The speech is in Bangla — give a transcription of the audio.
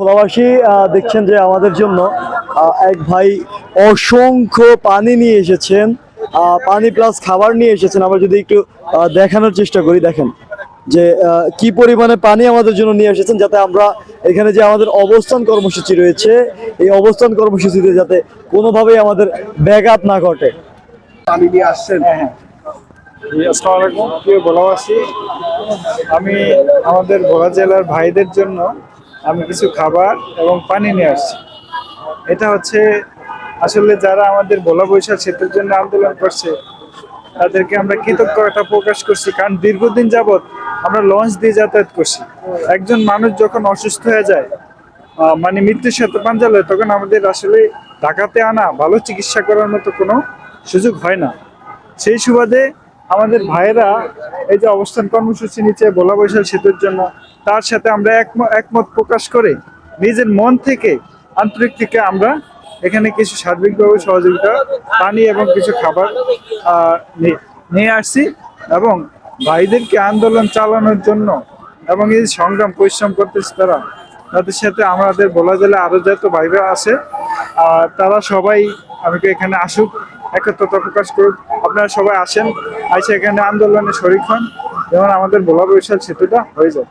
প্রবাসী দেখছেন যে আমাদের জন্য এক ভাই অসংখ্য পানি নিয়ে এসেছেন পানি প্লাস খাবার নিয়ে এসেছেন। আমরা যদি একটু দেখানোর চেষ্টা করি দেখেন যে কি পরিমাণে পানি আমাদের জন্য নিয়ে এসেছেন যাতে আমরা এখানে যে আমাদের অবস্থান কর্মসূচি রয়েছে এই অবস্থান কর্মসূচিতে যাতে কোনোভাবেই আমাদের ব্যাঘাত না ঘটে। পানি নিয়ে আসছেন? আসসালামু আলাইকুম। প্রিয় ভোলাবাসী আমি আমাদের ভোলা জেলার ভাইদের জন্য আমি কিছু খাবার এবং পানি নিয়ে আসছি। এটা হচ্ছে আসলে যারা আমাদের ভোলা বৈশাখ সেতুর জন্য আন্দোলন করছে, তাদেরকে আমরা কৃতজ্ঞতা প্রকাশ করছি। কারণ দীর্ঘদিন যাবৎ আমরা লঞ্চ দিয়ে যাতায়াত করছি। একজন মানুষ যখন অসুস্থ হয়ে যায় মানে মৃত্যুর সাথে পাঞ্জালে তখন আমাদের আসলে ঢাকাতে আনা ভালো চিকিৎসা করার মতো কোনো সুযোগ হয় না। সেই সুবাদে আমাদের ভাইয়েরা এই যে অবস্থান কর্মসূচি নিচ্ছে, ভোলা বৈশাখ সেতুর জন্য, তার সাথে আমরা একম- একমত প্রকাশ করে নিজের মন থেকে আন্তরিক থেকে আমরা এখানে কিছু সার্বিকভাবে সহযোগিতা পানি এবং কিছু খাবার নিয়ে আসছি এবং ভাইদেরকে আন্দোলন চালানোর জন্য এবং এই সংগ্রাম পরিশ্রম করতেছে তারা। তাদের সাথে আমাদের ভোলা জেলা আরও যত ভাইরা আছে তারা সবাই আমাকে এখানে আসুক, একত্রতা প্রকাশ করুক। আপনারা সবাই আসেন আইসে এখানে আন্দোলনে শরিক হন যেমন আমাদের ভোলা বৈশাখ সেতুটা হয়ে যায়।